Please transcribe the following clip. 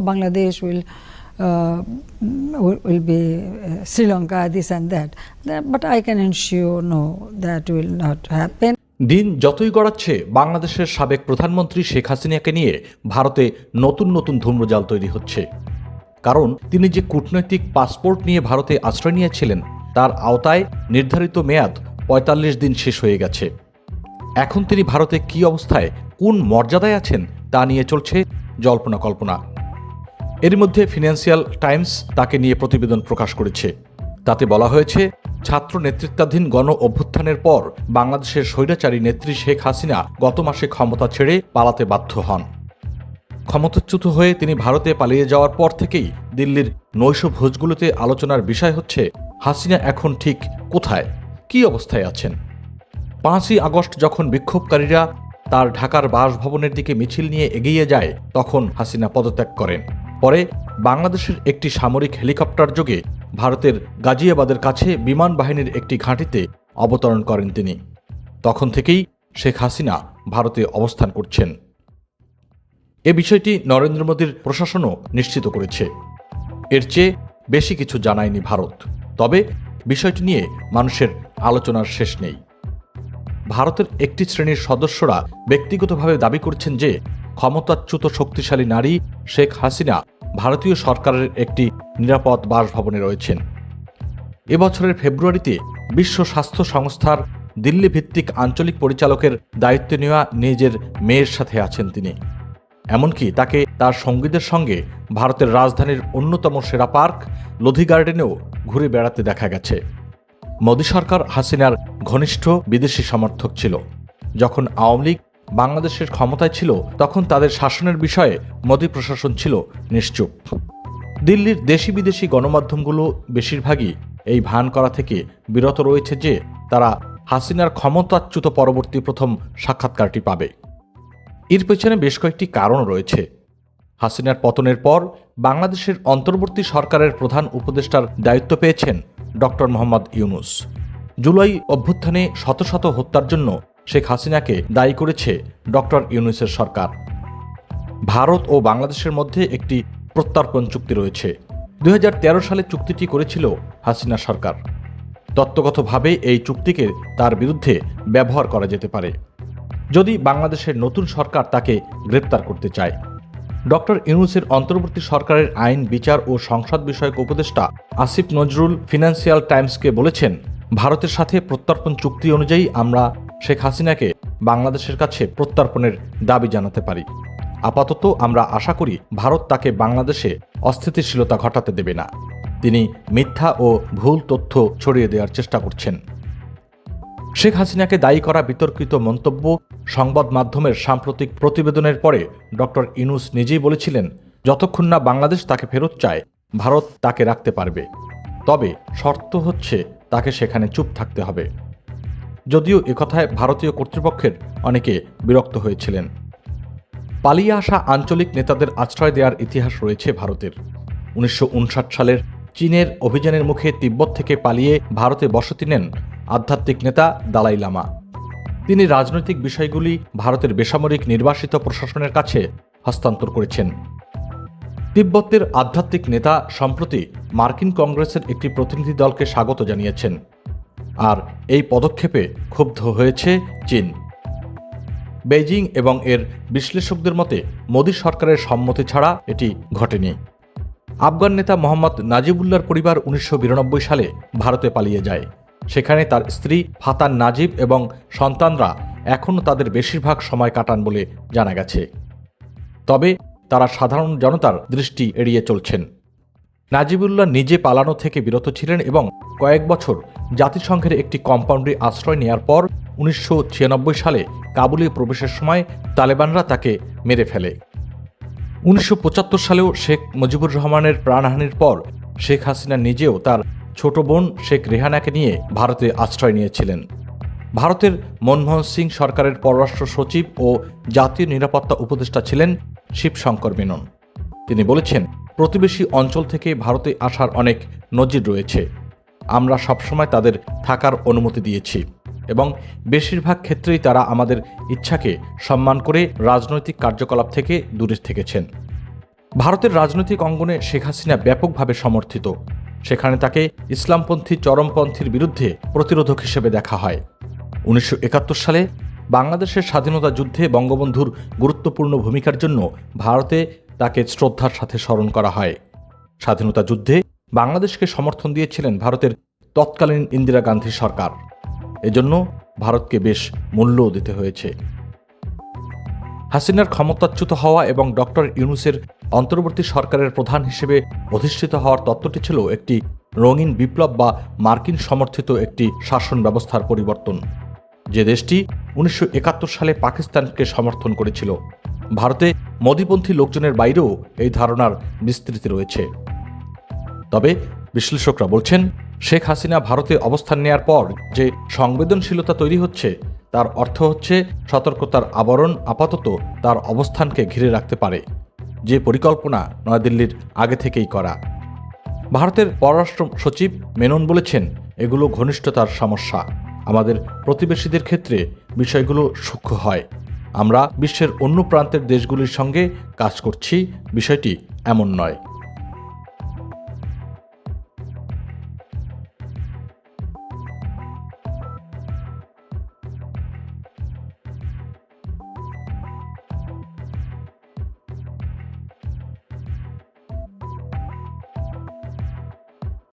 Bangladesh will uh, will, be uh, Sri Lanka, this and that. That- But I can ensure no, that will not happen. দিন যতই গড়াচ্ছে বাংলাদেশের সাবেক প্রধানমন্ত্রী শেখ হাসিনাকে নিয়ে ভারতে নতুন নতুন ধূম্রজাল তৈরি হচ্ছে কারণ তিনি যে কূটনৈতিক পাসপোর্ট নিয়ে ভারতে আশ্রয় নিয়েছিলেন তার আওতায় নির্ধারিত মেয়াদ পঁয়তাল্লিশ দিন শেষ হয়ে গেছে এখন তিনি ভারতে কী অবস্থায় কোন মর্যাদায় আছেন তা নিয়ে চলছে জল্পনা কল্পনা এর মধ্যে ফিনান্সিয়াল টাইমস তাকে নিয়ে প্রতিবেদন প্রকাশ করেছে। তাতে বলা হয়েছে, ছাত্র নেতৃত্বাধীন গণ অভ্যুত্থানের পর বাংলাদেশের স্বৈরাচারী নেত্রী শেখ হাসিনা গত মাসে ক্ষমতা ছেড়ে পালাতে বাধ্য হন। ক্ষমতাচ্যুত হয়ে তিনি ভারতে পালিয়ে যাওয়ার পর থেকেই দিল্লির নৈশ ভোজগুলোতে আলোচনার বিষয় হচ্ছে, হাসিনা এখন ঠিক কোথায়? কী অবস্থায় আছেন? পাঁচই আগস্ট যখন বিক্ষোভকারীরা তার ঢাকার বাসভবনের দিকে মিছিল নিয়ে এগিয়ে যায়, তখন হাসিনা পদত্যাগ করেন। পরে বাংলাদেশের একটি সামরিক হেলিকপ্টার যোগে ভারতের গাজিয়াবাদের কাছে বিমান বাহিনীর একটি ঘাঁটিতে অবতরণ করেন তিনি। তখন থেকেই শেখ হাসিনা ভারতে অবস্থান করছেন। এ বিষয়টি নরেন্দ্র মোদীর প্রশাসনও নিশ্চিত করেছে। এর চেয়ে বেশি কিছু জানায়নি ভারত। তবে বিষয়টি নিয়ে মানুষের আলোচনার শেষ নেই। ভারতের একটি শ্রেণির সদস্যরা ব্যক্তিগতভাবে দাবি করছেন যে ক্ষমতাচ্যুত শক্তিশালী নারী শেখ হাসিনা ভারতীয় সরকারের একটি নিরাপদ বাসভবনে রয়েছেন। এবছরের ফেব্রুয়ারিতে বিশ্ব স্বাস্থ্য সংস্থার দিল্লি ভিত্তিক আঞ্চলিক পরিচালকের দায়িত্ব নেওয়া নিজের মেয়ের সাথে আছেন তিনি। এমনকি তাকে তার সঙ্গীদের সঙ্গে ভারতের রাজধানীর অন্যতম সেরা পার্ক লোধি গার্ডেনেও ঘুরে বেড়াতে দেখা গেছে। মোদী সরকার হাসিনার ঘনিষ্ঠ বিদেশি সমর্থক ছিল। যখন আওয়ামী লীগ বাংলাদেশের ক্ষমতায় ছিল, তখন তাদের শাসনের বিষয়ে মোদী প্রশাসন ছিল নিশ্চুপ। দিল্লির দেশি বিদেশি গণমাধ্যমগুলো বেশিরভাগই এই ভান করা থেকে বিরত রয়েছে যে, তারা হাসিনার ক্ষমতাচ্যুত পরবর্তী প্রথম সাক্ষাৎকারটি পাবে। এর পেছনে বেশ কয়েকটি কারণ রয়েছে। হাসিনার পতনের পর বাংলাদেশের অন্তর্বর্তী সরকারের প্রধান উপদেষ্টার দায়িত্ব পেয়েছেন ডক্টর মোহাম্মদ ইউনুস। জুলাই অভ্যুত্থানে শত শত হত্যার জন্য শেখ হাসিনাকে দায়ী করেছে ডক্টর ইউনুসের সরকার। ভারত ও বাংলাদেশের মধ্যে একটি প্রত্যর্পণ চুক্তি রয়েছে। দুই হাজার তেরো সালে চুক্তিটি করেছিল হাসিনা সরকার। তত্ত্বগতভাবে এই চুক্তিকে তার বিরুদ্ধে ব্যবহার করা যেতে পারে। যদি বাংলাদেশের নতুন সরকার তাকে গ্রেপ্তার করতে চায়। ডক্টর ইউনুসের অন্তর্বর্তী সরকারের আইন, বিচার ও সংসদ বিষয়ক উপদেষ্টা আসিফ নজরুল ফিনান্সিয়াল টাইমসকে বলেছেন, ভারতের সাথে প্রত্যর্পণ চুক্তি অনুযায়ী আমরা শেখ হাসিনাকে বাংলাদেশের কাছে প্রত্যর্পণের দাবি জানাতে পারি। আপাতত আমরা আশা করি ভারত তাকে বাংলাদেশে অস্থিতিশীলতা ঘটাতে দেবে না। তিনি মিথ্যা ও ভুল তথ্য ছড়িয়ে দেওয়ার চেষ্টা করছেন। শেখ হাসিনাকে দায়ী করা বিতর্কিত মন্তব্য সংবাদ মাধ্যমের সাম্প্রতিক প্রতিবেদনের পরে ডক্টর ইনুস নিজেই বলেছিলেন, যতক্ষণ না বাংলাদেশ তাকে ফেরত চায়, ভারত তাকে রাখতে পারবে। তবে শর্ত হচ্ছে তাকে সেখানে চুপ থাকতে হবে। যদিও একথায় ভারতীয় কর্তৃপক্ষের অনেকে বিরক্ত হয়েছিলেন। পালিয়ে আসা আঞ্চলিক নেতাদের আশ্রয় দেওয়ার ইতিহাস রয়েছে ভারতের। উনিশশো উনষাট সালের চীনের অভিযানের মুখে তিব্বত থেকে পালিয়ে ভারতে বসতি নেন আধ্যাত্মিক নেতা দালাই লামা। তিনি রাজনৈতিক বিষয়গুলি ভারতের বেসামরিক নির্বাসিত প্রশাসনের কাছে হস্তান্তর করেছেন। তিব্বতের আধ্যাত্মিক নেতা সম্প্রতি মার্কিন কংগ্রেসের একটি প্রতিনিধি দলকে স্বাগত জানিয়েছেন। আর এই পদক্ষেপে ক্ষুব্ধ হয়েছে চীন। বেইজিং এবং এর বিশ্লেষকদের মতে, মোদী সরকারের সম্মতি ছাড়া এটি ঘটেনি। আফগান নেতা মোহাম্মদ নাজিবুল্লার পরিবার উনিশশো বিরানব্বই সালে ভারতে পালিয়ে যায়। সেখানে তার স্ত্রী ফাতান নাজিব এবং সন্তানরা এখনও তাদের বেশিরভাগ সময় কাটান বলে জানা গেছে। তবে তারা সাধারণ জনতার দৃষ্টি এড়িয়ে চলছেন। নাজিবুল্লাহ নিজে পালানো থেকে বিরত ছিলেন এবং কয়েক বছর জাতিসংঘের একটি কম্পাউন্ডে আশ্রয় নেয়ার পর উনিশশো ছিয়ানব্বই সালে কাবুলে প্রবেশের সময় তালেবানরা তাকে মেরে ফেলে। উনিশশো পঁচাত্তর সালেও শেখ মুজিবুর রহমানের প্রাণহানির পর শেখ হাসিনা নিজেও তার ছোট বোন শেখ রেহানাকে নিয়ে ভারতে আশ্রয় নিয়েছিলেন। ভারতের মনমোহন সিং সরকারের পররাষ্ট্র সচিব ও জাতীয় নিরাপত্তা উপদেষ্টা ছিলেন শিবশঙ্কর মেনন। তিনি বলেছেন, প্রতিবেশী অঞ্চল থেকে ভারতে আসার অনেক নজির রয়েছে। আমরা সবসময় তাদের থাকার অনুমতি দিয়েছি এবং বেশিরভাগ ক্ষেত্রেই তারা আমাদের ইচ্ছাকে সম্মান করে রাজনৈতিক কার্যকলাপ থেকে দূরে থেকেছেন। ভারতের রাজনৈতিক অঙ্গনে শেখ হাসিনা ব্যাপকভাবে সমর্থিত। সেখানে তাকে ইসলামপন্থী চরমপন্থীর বিরুদ্ধে প্রতিরোধক হিসেবে দেখা হয়। উনিশশো একাত্তর সালে বাংলাদেশের স্বাধীনতা যুদ্ধে বঙ্গবন্ধুর গুরুত্বপূর্ণ ভূমিকার জন্য ভারতে তাকে শ্রদ্ধার সাথে স্মরণ করা হয়। স্বাধীনতা যুদ্ধে বাংলাদেশকে সমর্থন দিয়েছিলেন ভারতের তৎকালীন ইন্দিরা গান্ধী সরকার। এজন্য ভারতকে বেশ মূল্যও দিতে হয়েছে। হাসিনার ক্ষমতাচ্যুত হওয়া এবং ডক্টর ইউনুসের অন্তর্বর্তী সরকারের প্রধান হিসেবে অধিষ্ঠিত হওয়ার তত্ত্বটি ছিল একটি রঙিন বিপ্লব বা মার্কিন সমর্থিত একটি শাসন ব্যবস্থার পরিবর্তন। যে দেশটি উনিশশো একাত্তর সালে পাকিস্তানকে সমর্থন করেছিল, ভারতে মোদীপন্থী লোকজনের বাইরেও এই ধারণার বিস্তৃতি রয়েছে। তবে বিশ্লেষকরা বলছেন, শেখ হাসিনা ভারতে অবস্থান নেয়ার পর যে সংবেদনশীলতা তৈরি হচ্ছে, তার অর্থ হচ্ছে সতর্কতার আবরণ আপাতত তার অবস্থানকে ঘিরে রাখতে পারে। যে পরিকল্পনা নয়াদিল্লির আগে থেকেই করা। ভারতের পররাষ্ট্র সচিব মেনন বলেছেন, এগুলো ঘনিষ্ঠতার সমস্যা। আমাদের প্রতিবেশীদের ক্ষেত্রে বিষয়গুলো সূক্ষ্ম হয়। আমরা বিশ্বের অন্য প্রান্তের দেশগুলির সঙ্গে কাজ করছি, বিষয়টি এমন নয়।